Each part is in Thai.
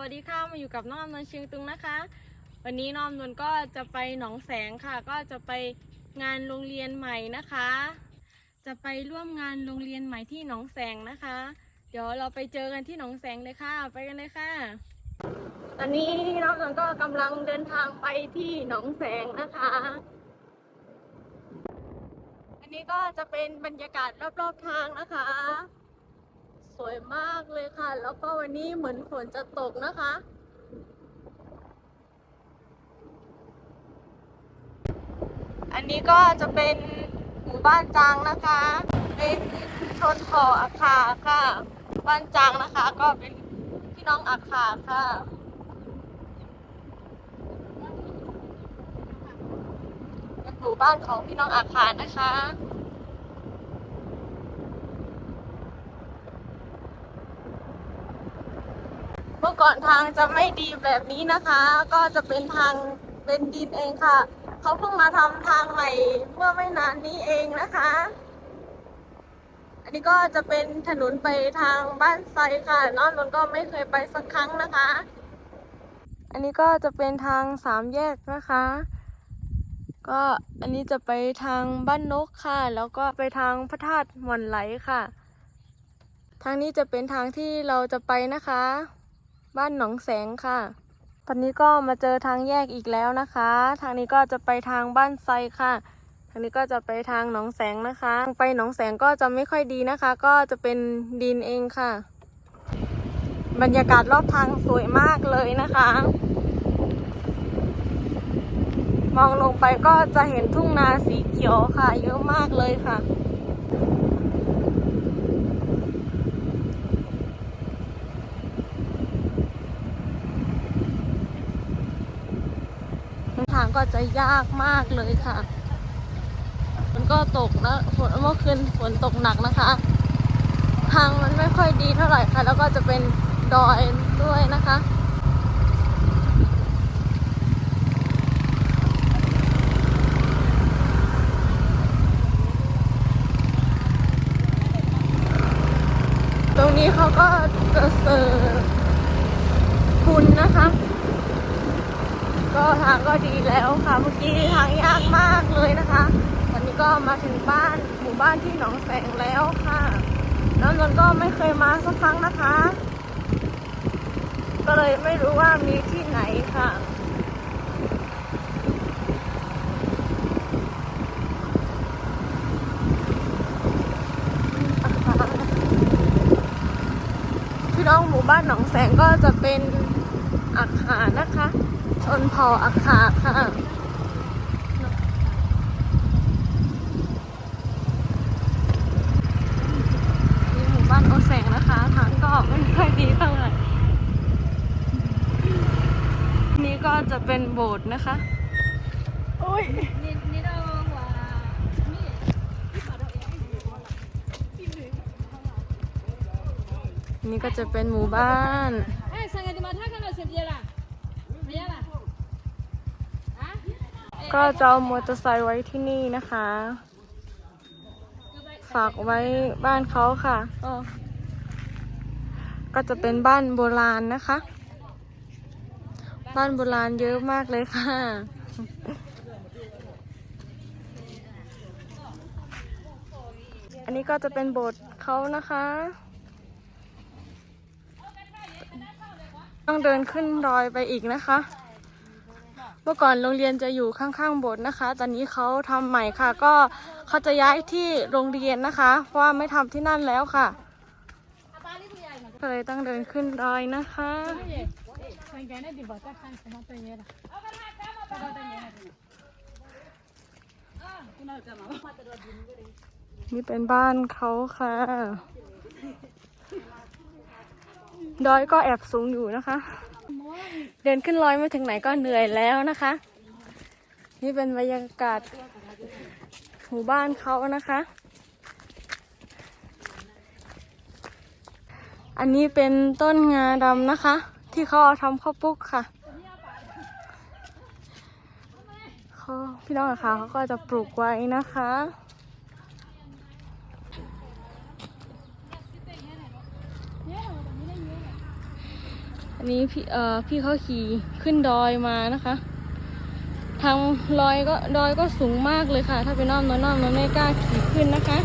วัสดีค่ะมาอยู่กับน้องนวลเชียงตุงนะคะ วันนี้น้องนวลก็จะไปหนองแสงค่ะ ก็จะไปงานโรงเรียนใหม่นะคะ จะไปร่วมงานโรงเรียนใหม่ที่หนองแสงนะคะ เดี๋ยวเราไปเจอกันที่หนองแสงเลยค่ะ ไปกันเลยค่ะ ตอนนี้น้องนวลก็กำลังเดินทางไปที่หนองแสงนะคะ อันนี้ก็จะเป็นบรรยากาศรอบๆทางนะคะ สวยมากเลยค่ะ แล้วก็วันนี้เหมือนฝนจะตกนะคะ อันนี้ก็จะเป็นหมู่บ้านจางนะคะ เป็นชนเผ่าอาคาค่ะ บ้านจางนะคะ ก็เป็นพี่น้องอาคาค่ะเป็นหมู่บ้านของพี่น้องอาคานะคะ มื่อก่อนทางจะไม่ดีแบบนี้นะคะ ก็จะเป็นทางเป็นดินเองค่ะ เขาเพิ่งมาทำทางใหม่เมื่อไม่นานนี้เองนะคะ อันนี้ก็จะเป็นถนนไปทางบ้านไซค่ะน้องนนก็ไม่เคยไปสักครั้งนะคะ อันนี้ก็จะเป็นทางสามแยกนะคะ ก็อันนี้จะไปทางบ้านนกค่ะ แล้วก็ไปทางพระธาตุหม่อนไหลค่ะ ทางนี้จะเป็นทางที่เราจะไปนะคะ บ้านหนองแสงค่ะ ตอนนี้ก็มาเจอทางแยกอีกแล้วนะคะ ทางนี้ก็จะไปทางบ้านไซค่ะ ทางนี้ก็จะไปทางหนองแสงนะคะ ไปหนองแสงก็จะไม่ค่อยดีนะคะ ก็จะเป็นดินเองค่ะ บรรยากาศรอบทางสวยมากเลยนะคะ มองลงไปก็จะเห็นทุ่งนาสีเขียวค่ะ เยอะมากเลยค่ะ ทาง ก็จะยากมากเลยค่ะฝนก็ตกนะฝนเมื่อคืนฝนตกหนักนะคะ ทางมันไม่ค่อยดีเท่าไหร่ค่ะ แล้วก็จะเป็นดอยด้วยนะคะตรงนี้เขาก็จะเสิร์ฟคุณนะคะ ก็ทางก็ดีแล้วค่ะ เมื่อกี้ทางยากมากเลยนะคะตอนนี้ก็มาถึงบ้านหมู่บ้านที่หนองแสงแล้วค่ะ แล้วนนก็ไม่เคยมาสักครั้งนะคะ ก็เลยไม่รู้ว่ามีที่ไหนค่ะพี่น้องหมู่บ้านหนองแสงก็จะเป็นอาคารนะคะ ชนพออาคาค่ะนี่หมู่บ้านโอแสงนะคะ ทางก็ไม่ค่อยดีเท่าไหร่ นี่ก็จะเป็นโบสถ์นะคะ โอ้ย นี่ก็จะเป็นหมู่บ้าน Eh, sangat dimatakan loh sendiri lah. Iyalah. ก็จะเอามอเตอร์ไซค์ไว้ที่นี่นะคะ ฝากไว้บ้านเขาค่ะ ก็จะเป็นบ้านโบราณนะคะ บ้านโบราณเยอะมากเลยค่ะอันนี้ก็จะเป็นโบสถ์เขานะคะ ต้องเดินขึ้นดอยไปอีกนะคะ เมื่อก่อนโรงเรียนจะอยู่ข้างๆโบสถ์นะคะ ตอนนี้เขาทำใหม่ค่ะ ก็เขาจะย้ายที่โรงเรียนนะคะ เพราะว่าไม่ทำที่นั่นแล้วค่ะก็เลยต้องเดินขึ้นดอยนะคะนี่เป็นบ้านเขาค่ะ ดอยก็แอบสูงอยู่นะคะ เดินขึ้นลอยม่ถึงไหนก็เหนื่อยแล้วนะคะ นี่เป็นบรรยากาศหมู่บ้านเขานะคะ อันนี้เป็นต้นงาดำนะคะ ที่เขาเอาทำข้าวปุ๊กค่ะเขาพี่น้องนะคะเขาก็จะปลูกไว้นะคะ อันนี้พี่เอ่อพี่เขาขี่ขึ้นดอยมานะคะ ทางลอยก็ดอยก็สูงมากเลยค่ะ ถ้าเป็นน้อมน้อยน้อมน้อยไม่กล้าขี่ขึ้นนะคะ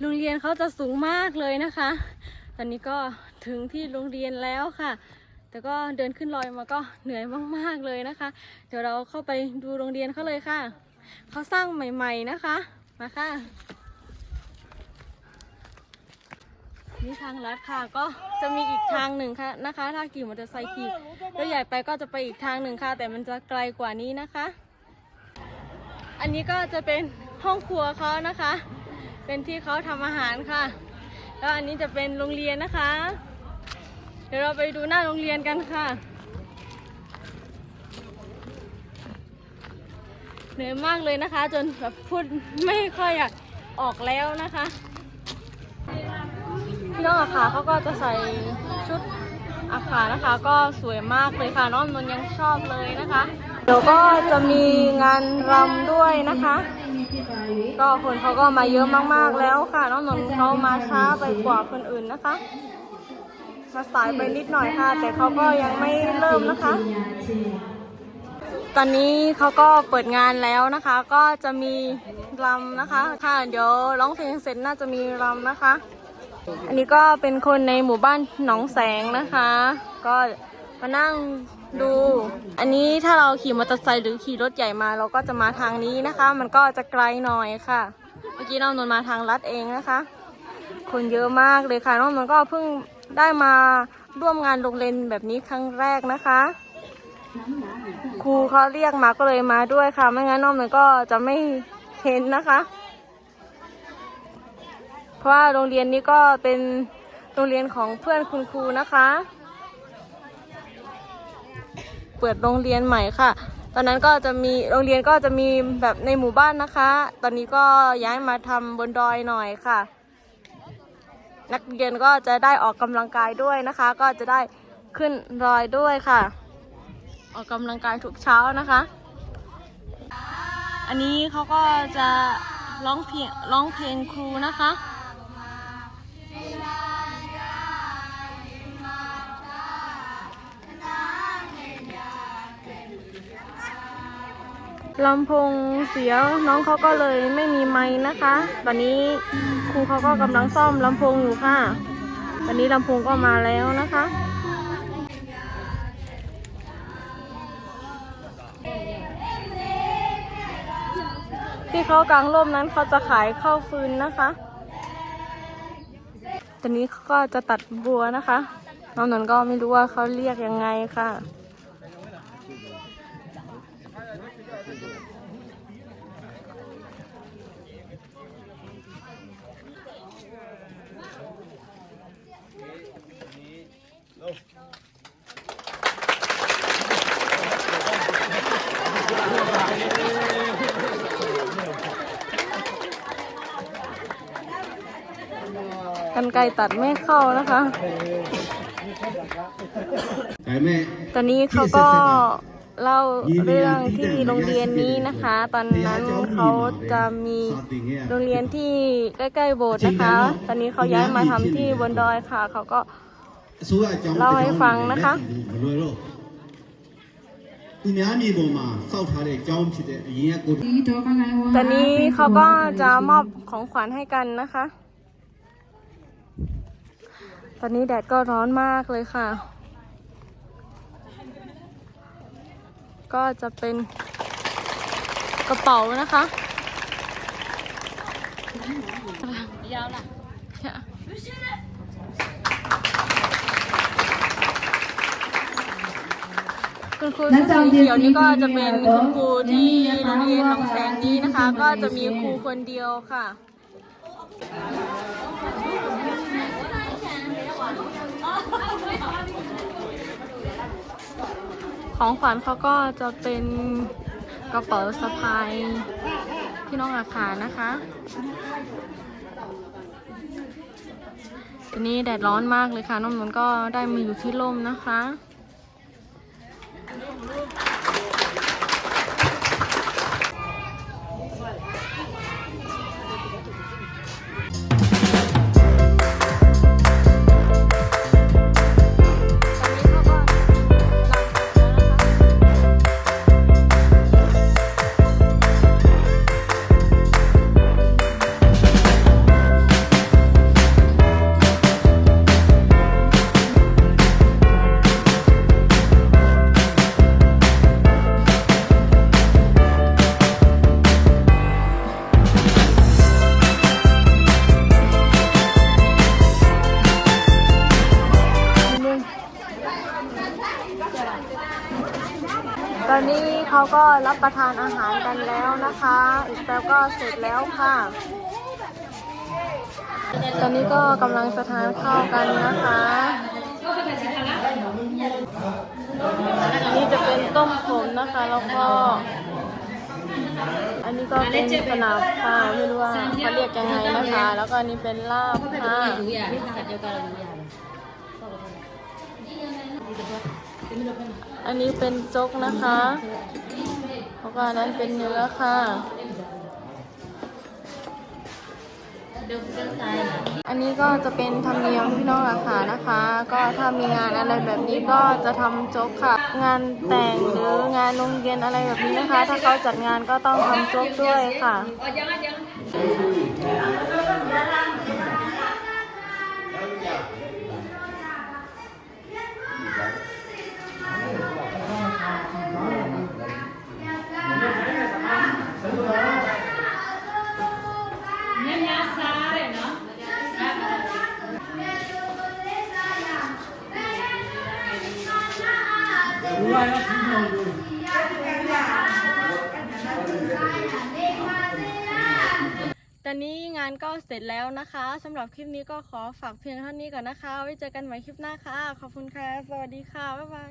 โรงเรียนเขาจะสูงมากเลยนะคะ ตอนนี้ก็ถึงที่โรงเรียนแล้วค่ะ แต่ก็เดินขึ้นลอยมาก็เหนื่อยมากๆเลยนะคะ เดี๋ยวเราเข้าไปดูโรงเรียนเขาเลยค่ะเขาสร้างใหม่ ๆนะคะ มาค่ะนี่ทางลัดค่ะก็จะมีอีกทางหนึ่งค่ะนะคะ ถ้าขี่มอเตอร์ไซค์ขี่รถใหญ่ไปก็จะไปอีกทางหนึ่งค่ะ แต่มันจะไกลกว่านี้นะคะ อันนี้ก็จะเป็นห้องครัวเขานะคะ เป็นที่เขาทำอาหารค่ะ แล้วอันนี้จะเป็นโรงเรียนนะคะ เดี๋ยวเราไปดูหน้าโรงเรียนกันค่ะ เหนื่อยมากเลยนะคะ จนแบบพูดไม่ค่อยอยากออกแล้วนะคะพี่น้องอาขาเขาก็จะใส่ชุดอาขานะคะ ก็สวยมากเลยค่ะน้องนนยังชอบเลยนะคะ เดี๋ยวก็จะมีงานรำด้วยนะคะ ก็คนเขาก็มาเยอะมากๆแล้วค่ะ น้องนนท์เขามาช้าไปกว่าคนอื่นนะคะมาสายไปนิดหน่อยค่ะ แต่เขาก็ยังไม่เริ่มนะคะ ตอนนี้เขาก็เปิดงานแล้วนะคะ ก็จะมีรำนะคะ ค่ะ เดี๋ยวร้องเพลงเสร็จน่าจะมีรำนะคะ อันนี้ก็เป็นคนในหมู่บ้านหนองแสงนะคะ ก็มานั่ง ดู อันนี้ถ้าเราขี่มอเตอร์ไซค์หรือขี่รถใหญ่มาเราก็จะมาทางนี้นะคะ มันก็จะไกลหน่อยค่ะ เมื่อกี้น้องนนท์มาทางลัดเองนะคะ คนเยอะมากเลยค่ะน้องนนก็เพิ่งได้มาร่วมงานโรงเรียนแบบนี้ครั้งแรกนะคะ ครูเขาเรียกมาก็เลยมาด้วยค่ะ ไม่งั้นน้องนนก็จะไม่เห็นนะคะ เพราะว่าโรงเรียนนี้ก็เป็นโรงเรียนของเพื่อนคุณครูนะคะ เปิดโรงเรียนใหม่ค่ะ ตอนนั้นก็จะมีโรงเรียนก็จะมีแบบในหมู่บ้านนะคะ ตอนนี้ก็ย้ายมาทำบนดอยหน่อยค่ะ นักเรียนก็จะได้ออกกำลังกายด้วยนะคะ ก็จะได้ขึ้นดอยด้วยค่ะ ออกกำลังกายทุกเช้านะคะ อันนี้เขาก็จะร้องเพลงร้องเพลงครูนะคะ ลำโพงเสียน้องเขาก็เลยไม่มีไม้นะคะ ตอนนี้ครูเขาก็กำลังซ่อมลำโพงอยู่ค่ะ ตอนนี้ลำโพงก็มาแล้วนะคะที่เขากลางร่มนั้นเขาจะขายข้าวฟืนนะคะ ตอนนี้เขาก็จะตัดบัวนะคะ น้องนนก็ไม่รู้ว่าเขาเรียกยังไงค่ะ กลตัดไม่เข้านะคะ ตอนนี้เขาก็เล่าเรื่องที่โรงเรียนนี้นะคะ ตอนนั้นเขาจะมีโรงเรียนที่ใกล้ๆโบสถ์นะคะ ตอนนี้เขาย้ายมาทำที่บนดอยค่ะ เขาก็เล่าให้ฟังนะคะตอนนี้เขาก็จะมอบของขวัญให้กันนะคะ ตอนนี้แดดก็ร้อนมากเลยค่ะ ก็จะเป็นกระเป๋านะคะยาวล่ะคุณครูที่สีเขียวนี่ก็จะเป็นคุณครูที่โรงเรียนหนองแสงนี้นะคะ ก็จะมีครูคนเดียวค่ะ ของขวัญเขาก็จะเป็นกระเป๋าสะพายพี่น้องอาคานะคะอนนี้แดดร้อนมากเลยค่ะ น้องนนก็ได้มาอยู่ที่ร่มนะคะ ตอนนี้เขาก็รับประทานอาหารกันแล้วนะคะ อีกแป๊บก็เสร็จแล้วค่ะ ตอนนี้ก็กำลังจะทานข้าวกันนะคะอันนี้จะเป็นต้มขมนะคะ แล้วก็ อันนี้ก็เป็นสนับค่ะไม่รู้ว่าเขาเรียกยังไงนะคะ แล้วก็อันนี้เป็นลาบค่ะ อันนี้เป็นจกนะคะแล้วก็อันนั้นเป็นเนื้อค่ะ อันนี้ก็จะเป็นธรรมเนียมพี่น้องราคานะคะ ก็ถ้ามีงานอะไรแบบนี้ก็จะทำจกค่ะ งานแต่งหรืองานโรงเรียนอะไรแบบนี้นะคะ ถ้าเขาจัดงานก็ต้องทำจกด้วยค่ะ ตอนนี้งานก็เสร็จแล้วนะคะสำหรับคลิปนี้ก็ขอฝากเพียงเท่านี้ก่อนนะคะ ไว้เจอกันใหม่คลิปหน้าค่ะ ขอบคุณค่ะ สวัสดีค่ะ บ๊ายบาย